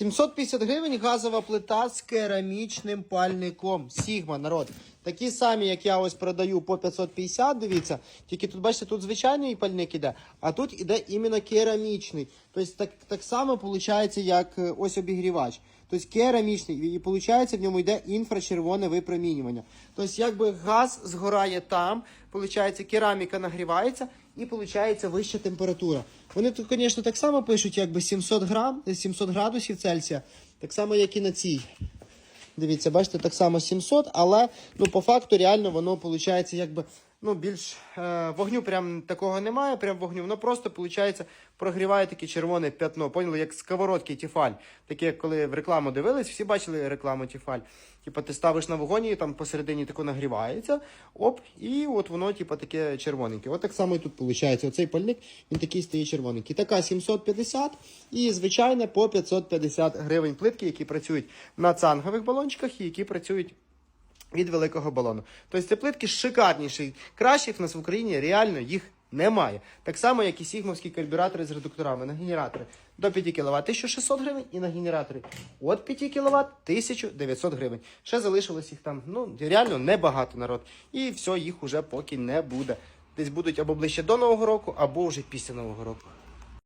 750 гривень газова плита з керамічним пальником. Сігма, народ. Такі самі, як я ось продаю по 550, дивіться. Тільки тут, бачите, тут звичайний пальник іде, а тут іде іменно керамічний. Тобто так, так само виходить, як е, ось обігрівач. Тобто керамічний, і виходить, в ньому йде інфрачервоне випромінювання. Тобто, якби газ згорає там, виходить, кераміка нагрівається і виходить вища температура. Вони тут, звісно, так само пишуть, якби 700 грам, 700 градусів Цельсія, так само, як і на цій. Дивіться, бачите, так само 700, але ну, по факту реально воно виходить якби ну, більш е, вогню прям такого немає, прям вогню, воно просто виходить, прогріває таке червоне п'ятно. Поняли, як сковородки Тіфаль. Таке, коли в рекламу дивились, всі бачили рекламу Тіфаль. Типа ти ставиш на вогонь і там посередині тако нагрівається, оп, і от воно, типа, таке червоненьке. От так само і тут виходить. Оцей пальник, він такий стає червоненький. Така 750 і звичайна по 550 гривень плитки, які працюють на цангових балончиках і які працюють від великого балону. Тобто це плитки шикарніші. Кращих в нас в Україні реально їх немає. Так само, як і сігмовські карбюратори з редукторами на генератори до 5 кВт 1600 гривень і на генератори від 5 кВт 1900 гривень. Ще залишилось їх там ну реально небагато народ. І все, їх уже поки не буде. Десь будуть або ближче до Нового року, або вже після Нового року.